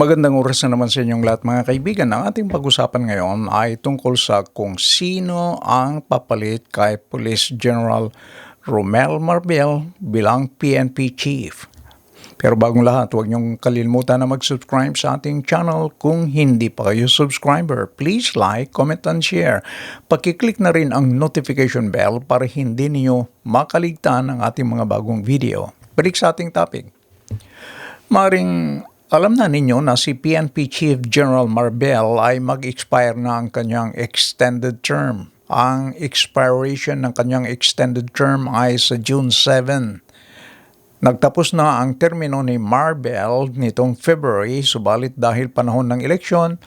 Magandang oras na naman sa inyong lahat mga kaibigan. Ang ating pag-usapan ngayon ay tungkol sa kung sino ang papalit kay Police General Romel Marbel bilang PNP Chief. Pero bagong lahat, huwag niyong kalimutan na mag-subscribe sa ating channel. Kung hindi pa kayo subscriber, please like, comment, and share. Pakiclick na rin ang notification bell para hindi niyo makaligtan ang ating mga bagong video. Balik sa ating topic. Maring alam na ninyo na si PNP Chief General Marbel ay mag-expire na ang kanyang extended term. Ang expiration ng kanyang extended term ay sa June 7. Nagtapos na ang termino ni Marbel nitong February, subalit dahil panahon ng eleksyon,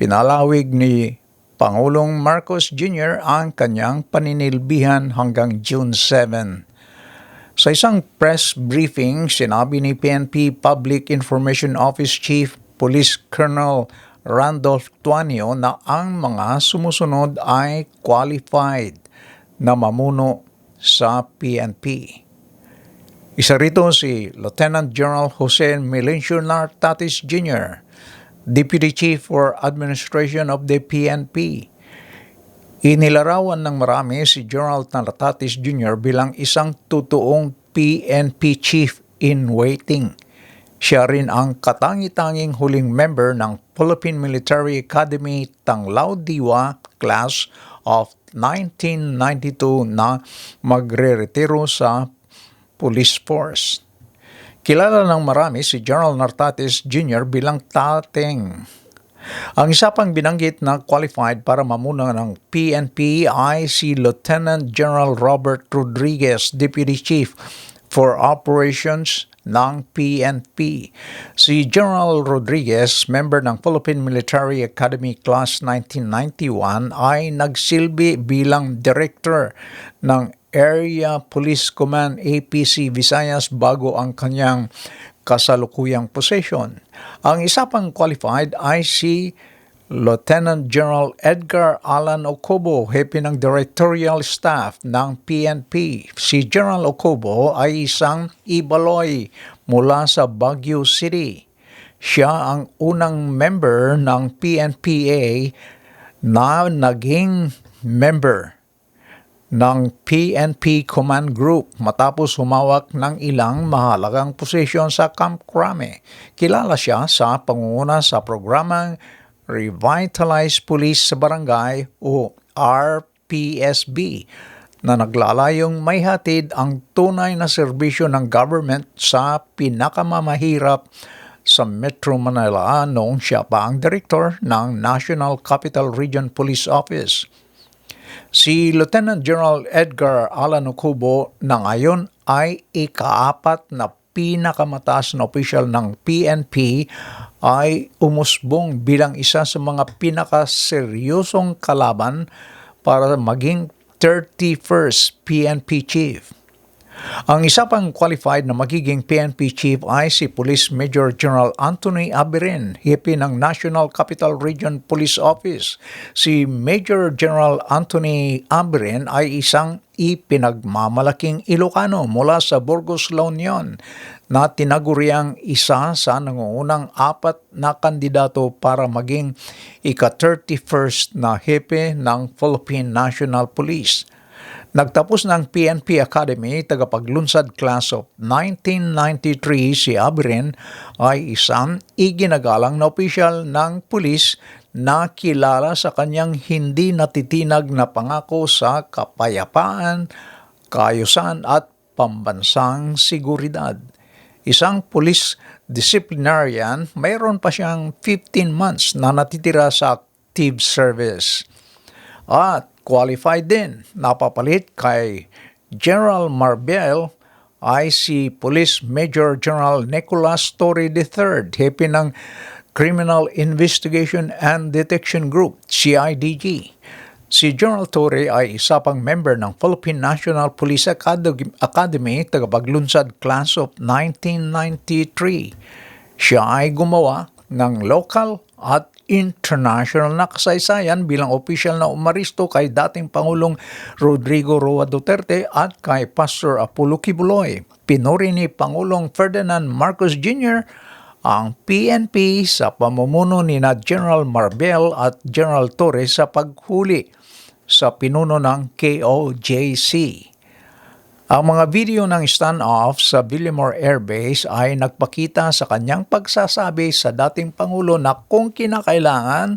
pinalawig ni Pangulong Marcos Jr. ang kanyang paninilbihan hanggang June 7. Sa isang press briefing, sinabi ni PNP Public Information Office Chief Police Colonel Randolph Tuanio na ang mga sumusunod ay qualified na mamuno sa PNP. Isa rito si Lieutenant General Jose Melencio Nartatis Jr., Deputy Chief for Administration of the PNP, Inilarawan ng marami si General Nartatis Jr. bilang isang totoong PNP Chief in Waiting. Siya rin ang katangi-tanging huling member ng Philippine Military Academy Tanglao Diwa Class of 1992 na magre-retiro sa Police Force. Kilala ng marami si General Nartatis Jr. bilang tateng ang isa pang binanggit na qualified para mamuna ng PNP ay si Lieutenant General Robert Rodriguez, Deputy Chief for Operations ng PNP. Si General Rodriguez, member ng Philippine Military Academy Class 1991, ay nagsilbi bilang Director ng Area Police Command APC Visayas bago ang kanyang kasalukuyang posisyon. Ang isa pang qualified ay si Lieutenant General Edgar Alan Okobo, hepe ng Directorial Staff ng PNP. Si General Okobo ay isang ibaloy mula sa Baguio City. Siya ang unang member ng PNPA na naging member ng PNP Command Group matapos humawak ng ilang mahalagang posisyon sa Camp Crame. Kilala siya sa pangunguna sa programang Revitalize Police sa Barangay o RPSB na naglalayong may hatid ang tunay na serbisyo ng government sa pinakamamahirap sa Metro Manila noong siya pa ang direktor ng National Capital Region Police Office. Si Lieutenant General Edgar Alan Okubo na ngayon ay ikaapat na pinakamataas na opisyal ng PNP ay umusbong bilang isa sa mga pinakaseryosong kalaban para maging 31st PNP chief. Ang isa pang qualified na magiging PNP chief ay si Police Major General Anthony Abirin, hipi ng National Capital Region Police Office. Si Major General Anthony Abirin ay isang ipinagmamalaking Ilocano mula sa Burgos, La Union na tinaguriang isa sa nangungunang apat na kandidato para maging ika-31st na hepe ng Philippine National Police. Nagtapos ng PNP Academy, tagapaglunsad class of 1993, si Abrin ay isang iginagalang na opisyal ng pulis na kilala sa kanyang hindi natitinag na pangako sa kapayapaan, kaayusan at pambansang seguridad. Isang police disciplinarian, mayroon pa siyang 15 months na natitira sa active service. At qualified din. Napapalit kay General Marbel ay si Police Major General Nicolas Torre III, hepe ng Criminal Investigation and Detection Group, CIDG. Si General Torre ay isa pang member ng Philippine National Police Academy tagapaglunsad class of 1993. Siya ay gumawa ng local at international na kasaysayan bilang opisyal na umaristo kay dating Pangulong Rodrigo Roa Duterte at kay Pastor Apollo Kibuloy. Pinuri ni Pangulong Ferdinand Marcos Jr. ang PNP sa pamumuno ni na General Marbel at General Torres sa paghuli sa pinuno ng KOJC. Ang mga video ng standoff sa Villamore Air Base ay nagpakita sa kanyang pagsasabi sa dating Pangulo na kung kinakailangan,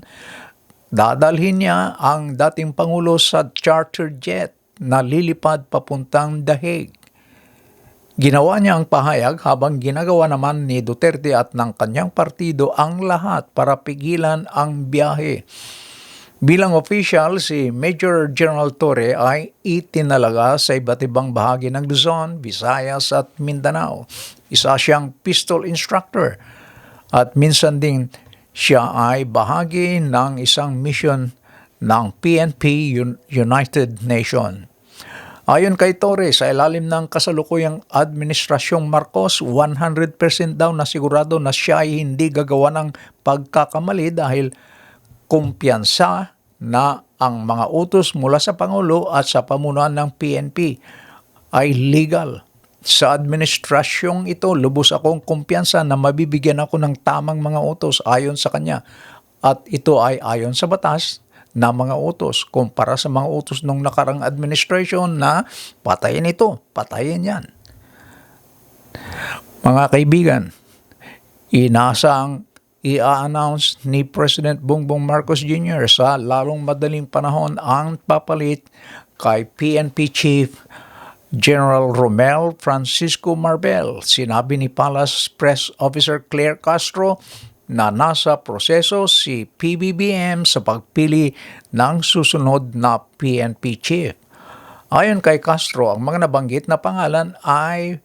dadalhin niya ang dating Pangulo sa charter jet na lilipad papuntang Dahig. Ginawa niya ang pahayag habang ginagawa naman ni Duterte at ng kanyang partido ang lahat para pigilan ang biyahe. Bilang official, si Major General Torre ay itinalaga sa iba't ibang bahagi ng Luzon, Visayas at Mindanao. Isa siyang pistol instructor at minsan ding siya ay bahagi ng isang mission ng PNP Un- United Nation. Ayon kay Torre, sa ilalim ng kasalukuyang Administrasyong Marcos, 100% daw na sigurado na siya ay hindi gagawa ng pagkakamali dahil kumpiyansa na ang mga utos mula sa Pangulo at sa pamunuan ng PNP ay legal. Sa administrasyong ito, lubos akong kumpiyansa na mabibigyan ako ng tamang mga utos ayon sa kanya. At ito ay ayon sa batas na mga utos kumpara sa mga utos nung nakarang administration na patayin ito, patayin yan. Mga kaibigan, inaasang i-announce ni President Bongbong Marcos Jr. sa lalong madaling panahon ang papalit kay PNP Chief General Romel Francisco Marbel. Sinabi ni Palace Press Officer Claire Castro na nasa proseso si PBBM sa pagpili ng susunod na PNP chief. Ayon kay Castro, ang mga nabanggit na pangalan ay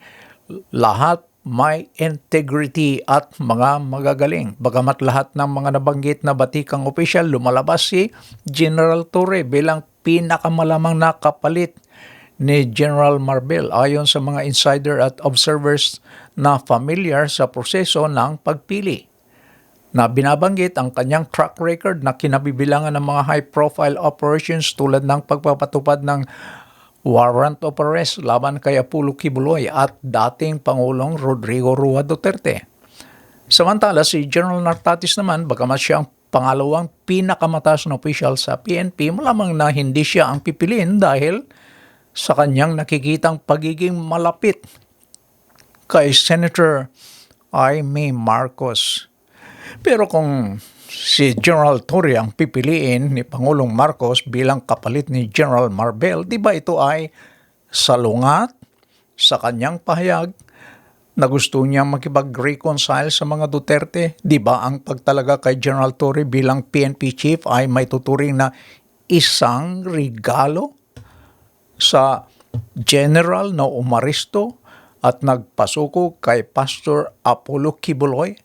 lahat may integrity at mga magagaling. Bagamat lahat ng mga nabanggit na batikang opisyal, lumalabas si General Torre bilang pinakamalamang nakapalit ni General Marbel ayon sa mga insider at observers na familiar sa proseso ng pagpili na binabanggit ang kanyang track record na kinabibilangan ng mga high-profile operations tulad ng pagpapatupad ng warrant of arrest laban kay Apollo Kibuloy at dating Pangulong Rodrigo Rua Duterte. Samantala, si General Nartatis naman, bagamat siya ang pangalawang pinakamataas na official sa PNP, malamang na hindi siya ang pipiliin dahil sa kanyang nakikitang pagiging malapit kay Senator Aimee Marcos. Pero kung si General Torre ang pipiliin ni Pangulong Marcos bilang kapalit ni General Marbel, di ba ito ay salungat sa kanyang pahayag na gusto niya makipag-reconcile sa mga Duterte? Di ba ang pagtalaga kay General Torre bilang PNP chief ay may tuturing na isang regalo sa general na umaristo at nagpasuko kay Pastor Apollo Kibuloy?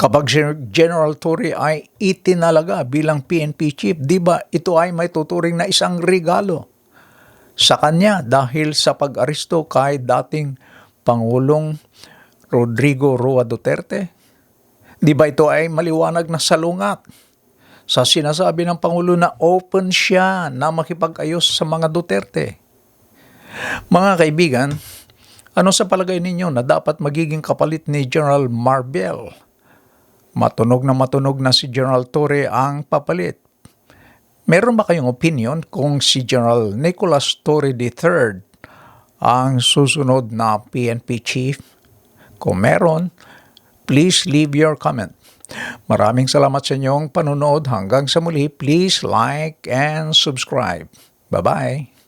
Kapag General Torre ay itinalaga bilang PNP chief, di ba ito ay may tuturing na isang regalo sa kanya dahil sa pag-aristo kay dating Pangulong Rodrigo Roa Duterte? Di ba ito ay maliwanag na salungat sa sinasabi ng Pangulo na open siya na makipag-ayos sa mga Duterte? Mga kaibigan, ano sa palagay ninyo na dapat magiging kapalit ni General Marbel? Matunog na matunog na si General Torre ang papalit. Meron ba kayong opinion kung si General Nicholas Torre III ang susunod na PNP chief? Kung meron, please leave your comment. Maraming salamat sa inyong panunood. Hanggang sa muli, please like and subscribe. Bye-bye.